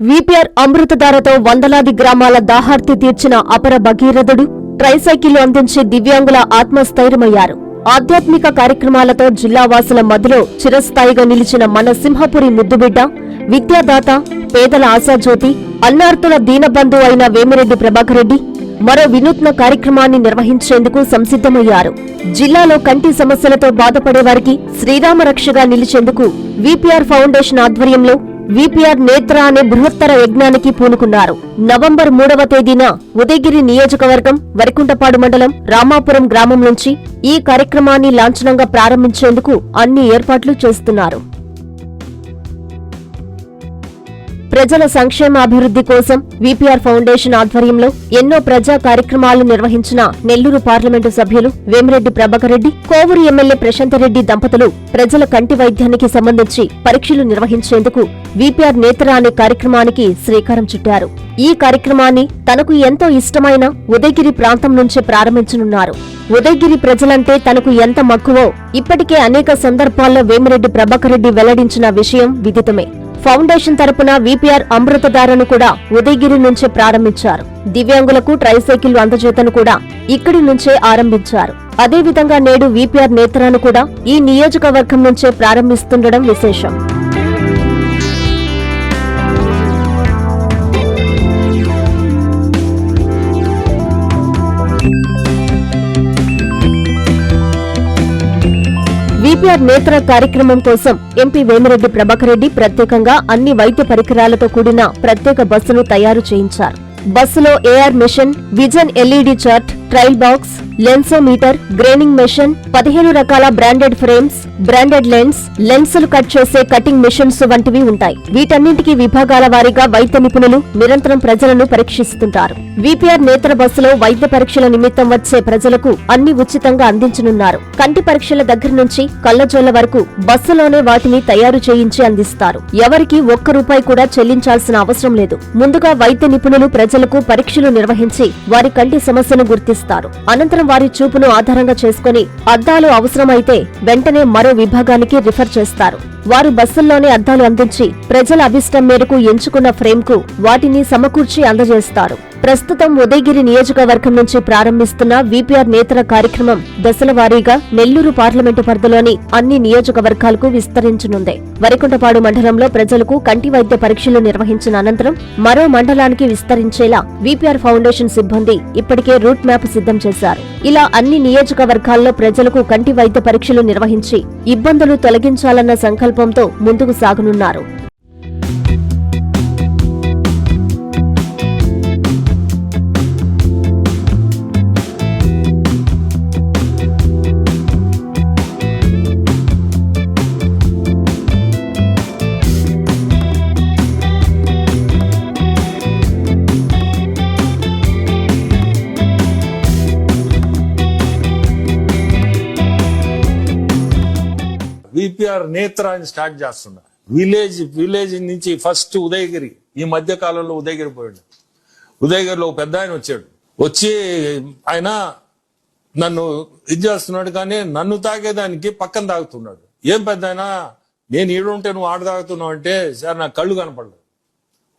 VPR అమృతధారతో వందలాది గ్రామాల దాహార్తి తీర్చిన అపర భగీరథుడు ట్రైసైకిల్ అందించే దివ్యాంగుల ఆత్మస్థైర్యమయ్యారు. ఆధ్యాత్మిక కార్యక్రమాలతో జిల్లావాసుల మధ్యలో చిరస్థాయిగా నిలిచిన మన సింహపురి ముద్దుబిడ్డ విద్యాదాత పేదల ఆశాజ్యోతి అన్నార్తుల దీనబంధు అయిన వేమిరెడ్డి ప్రభాకర్ రెడ్డి మరో వినూత్న కార్యక్రమాన్ని నిర్వహించేందుకు సంసిద్ధమయ్యారు. జిల్లాలో కంటి సమస్యలతో బాధపడే వారికి శ్రీరామ రక్షగా నిలిచేందుకు విపిఆర్ ఫౌండేషన్ ఆధ్వర్యంలో విపిఆర్ నేత్ర అనే బృహత్తర యజ్ఞానికి పూనుకున్నారు. నవంబర్ మూడవ తేదీన ఉదయగిరి నియోజకవర్గం వరికుంటపాడు మండలం రామాపురం గ్రామం నుంచి ఈ కార్యక్రమాన్ని లాంఛనంగా ప్రారంభించేందుకు అన్ని ఏర్పాట్లు చేస్తున్నారు. ప్రజల సంక్షేమాభివృద్ధి కోసం విపిఆర్ ఫౌండేషన్ ఆధ్వర్యంలో ఎన్నో ప్రజా కార్యక్రమాలు నిర్వహించిన నెల్లూరు పార్లమెంటు సభ్యులు వేమిరెడ్డి ప్రభాకరెడ్డి కోవూరు ఎమ్మెల్యే ప్రశాంతరెడ్డి దంపతులు ప్రజల కంటి వైద్యానికి సంబంధించి పరీక్షలు నిర్వహించేందుకు విపిఆర్ నేత్ర అనే కార్యక్రమానికి శ్రీకారం చుట్టారు. ఈ కార్యక్రమాన్ని తనకు ఎంతో ఇష్టమైన ఉదయగిరి ప్రాంతం నుంచే ప్రారంభించనున్నారు. ఉదయగిరి ప్రజలంటే తనకు ఎంత మక్కువో ఇప్పటికే అనేక సందర్భాల్లో వేమిరెడ్డి ప్రభాకరెడ్డి వెల్లడించిన విషయం విదితమే. ఫౌండేషన్ తరపున విపిఆర్ అమృతధారను కూడా ఉదయగిరి నుంచే ప్రారంభించారు. దివ్యాంగులకు ట్రైసైకిల్ అందజేతను కూడా ఇక్కడి నుంచే ఆరంభించారు. అదేవిధంగా నేడు వీపీఆర్ నేత్రాను కూడా ఈ నియోజకవర్గం నుంచే ప్రారంభిస్తుండడం విశేషం. డిపిఆర్ నేత్ర కార్యక్రమం కోసం ఎంపీ వేమిరెడ్డి ప్రభాకర్ రెడ్డి ప్రత్యేకంగా అన్ని వైద్య పరికరాలతో కూడిన ప్రత్యేక బస్సును తయారు చేయించారు. బస్సులో AR machine vision LED chart trial box lensometer grinding machine పదిహేను రకాల బ్రాండెడ్ ఫ్రేమ్స్ బ్రాండెడ్ లెన్స్ లెన్సులు కట్ చేసే కటింగ్ మిషన్స్ వంటివి ఉంటాయి. వీటన్నింటికి విభాగాల వారీగా వైద్య నిపుణులు నిరంతరం ప్రజలను పరీక్షిస్తుంటారు. విపిఆర్ నేత్ర బస్సులో వైద్య పరీక్షల నిమిత్తం వచ్చే ప్రజలకు అన్ని ఉచితంగా అందించనున్నారు. కంటి పరీక్షల దగ్గర నుంచి కళ్ళజోళ్ళ వరకు బస్సులోనే వాటిని తయారు చేయించి అందిస్తారు. ఎవరికి ఒక్క రూపాయి కూడా చెల్లించాల్సిన అవసరం లేదు. ముందుగా వైద్య నిపుణులు ప్రజలకు పరీక్షలు నిర్వహించి వారి కంటి సమస్యను గుర్తిస్తారు. అనంతరం వారి చూపును ఆధారంగా చేసుకుని అద్దాలు అవసరమైతే వెంటనే మరో విభాగానికి రిఫర్ చేస్తారు. వారు బస్సుల్లోనే అద్దాలు అందించి ప్రజల అభిష్టం మేరకు ఎంచుకున్న ఫ్రేమ్కు వాటిని సమకూర్చి అందజేస్తారు. ప్రస్తుతం ఉదయగిరి నియోజకవర్గం నుంచి ప్రారంభిస్తున్న విపిఆర్ నేతల కార్యక్రమం దశల వారీగా నెల్లూరు పార్లమెంటు పరిధిలోని అన్ని నియోజకవర్గాలకు విస్తరించనుంది. వరికుంటపాడు మండలంలో ప్రజలకు కంటి వైద్య పరీక్షలు నిర్వహించిన అనంతరం మరో మండలానికి విస్తరించేలా విపిఆర్ ఫౌండేషన్ సిబ్బంది ఇప్పటికే రూట్ మ్యాప్ సిద్ధం చేశారు. ఇలా అన్ని నియోజకవర్గాల్లో ప్రజలకు కంటి వైద్య పరీక్షలు నిర్వహించి ఇబ్బందులు తొలగించాలన్న సంకల్పంతో ముందుకు సాగనున్నారు. సిపిఆర్ నేత్ర అని స్టార్ట్ చేస్తున్నా విలేజ్ విలేజ్ నుంచి ఫస్ట్ ఉదయగిరి ఈ మధ్య కాలంలో ఉదయగిరి పోయాడు. ఉదయగిరిలో ఒక పెద్ద ఆయన వచ్చాడు. వచ్చి ఆయన నన్ను ఇది చేస్తున్నాడు కానీ నన్ను తాగేదానికి పక్కన తాగుతున్నాడు. ఏం పెద్ద ఆయన? నేను ఈడుంటే నువ్వు ఆడ తాగుతున్నావు అంటే సార్ నా కళ్ళు కనపడలేదు.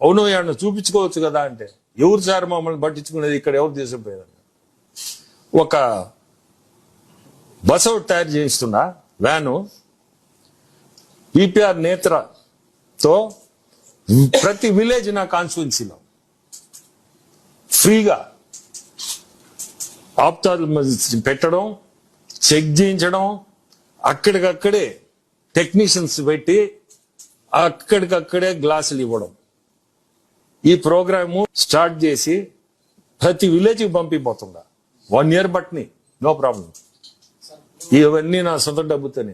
అవును ఆయన చూపించుకోవచ్చు కదా అంటే ఎవరు సార్ మమ్మల్ని పట్టించుకునేది? ఇక్కడ ఎవరు తీసుకుపోయారు ఒక బస్ ఒకటి తయారు చేయిస్తున్నా వ్యాను. ఈపీఆర్ నేత్రతో ప్రతి విలేజ్ నా కాన్స్టిట్యున్సీలో ఫ్రీగా ఆప్తాలు పెట్టడం చెక్ చేయించడం అక్కడికక్కడే టెక్నీషియన్స్ పెట్టి అక్కడికక్కడే గ్లాసులు ఇవ్వడం. ఈ ప్రోగ్రాము స్టార్ట్ చేసి ప్రతి విలేజ్కి పంపిపోతుందా. వన్ ఇయర్ బట్ని నో ప్రాబ్లం ఇవన్నీ నా సొంత డబ్బుతోనే.